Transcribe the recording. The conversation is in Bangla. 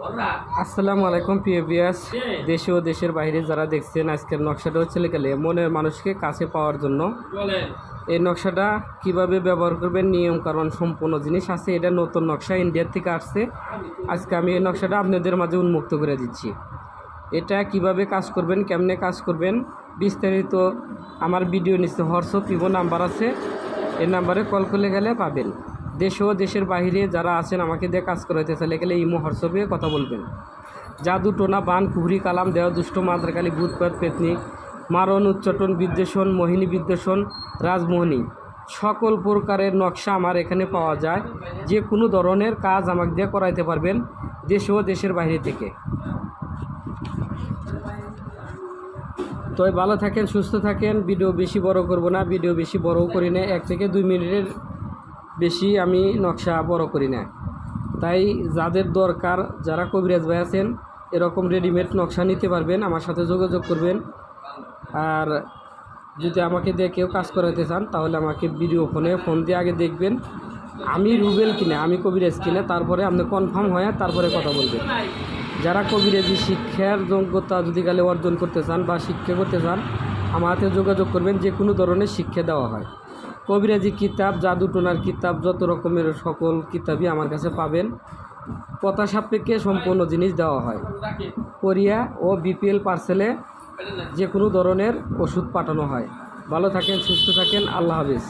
আসসালামু আলাইকুম প্রিয় বিয়াস দেশে ও দেশের বাইরে যারা দেখছেন আজকের নকশাটা হচ্ছে গেলে মনের মানুষকে কাছে পাওয়ার জন্য। এই নকশাটা কীভাবে ব্যবহার করবেন নিয়ম কারণ সম্পূর্ণ জিনিস আছে এটা নতুন নকশা ইন্ডিয়ার থেকে আসছে। আজকে আমি এই নকশাটা আপনাদের মাঝে উন্মুক্ত করে দিচ্ছি। এটা কীভাবে কাজ করবেন কেমনে কাজ করবেন বিস্তারিত আমার ভিডিও নিচে হোয়াটসঅ্যাপ ইভো নাম্বার আছে এই নাম্বারে কল করলে গেলে পাবেন। দেশ ও দেশের বাইরে যারা আছেন, আমাকে দিয়ে কাজ করাইতে চাইলে গেলে ইমো হোয়াটসঅ্যাপে কথা বলবেন। জাদু টোনা, বান, কুহরি, কালাম, দেওয়া দুষ্ট মাদ্রাকালী ভূতপাত পেতনি, মারণ, উচ্চটন, বিদ্বেষণ, মোহিনী, বিদ্বেষণ, রাজমোহিনী, সকল প্রকারের নকশা আমার এখানে পাওয়া যায়। যে কোনো ধরনের কাজ আমাকে দিয়ে করাইতে পারবেন দেশ ও দেশের বাইরে থেকে। তো ভালো থাকেন, সুস্থ থাকেন, ভিডিও বেশি বড় করব না, ভিডিও বেশি বড়ও করি না, এক থেকে দুই মিনিটের বেশি আমি নকশা বড় করি না। তাই যাদের দরকার, যারা কবিরাজ ভাই আছেন, এরকম রেডিমেড নকশা নিতে পারবেন, আমার সাথে যোগাযোগ করবেন। আর যদি আমাকে দিয়ে কেউ কাজ করাতে চান, তাহলে আমাকে ভিডিও ফোনে ফোন দিয়ে আগে দেখবেন। আমি রুবেল কিনা, আমি কবিরাজ কিনে, তারপরে আপনি কনফার্ম হয়ে তারপরে কথা বলবেন। যারা কবিরাজি শিক্ষার যোগ্যতা যদি গেলে অর্জন করতে চান বা শিক্ষা করতে চান, আমার হাতে যোগাযোগ করবেন, যে কোনো ধরনের শিক্ষা দেওয়া হয়। কবিরাজি কিতাব, জাদুটোনার কিতাব, যত রকমের সকল কিতাবই আমার কাছে পাবেন। কথা সাপেক্ষে সম্পূর্ণ জিনিস দেওয়া হয়। কোরিয়া ও বিপিএল পার্সেলে যে কোনো ধরনের ওষুধ পাঠানো হয়। ভালো থাকেন, সুস্থ থাকেন, আল্লাহ হাফিজ।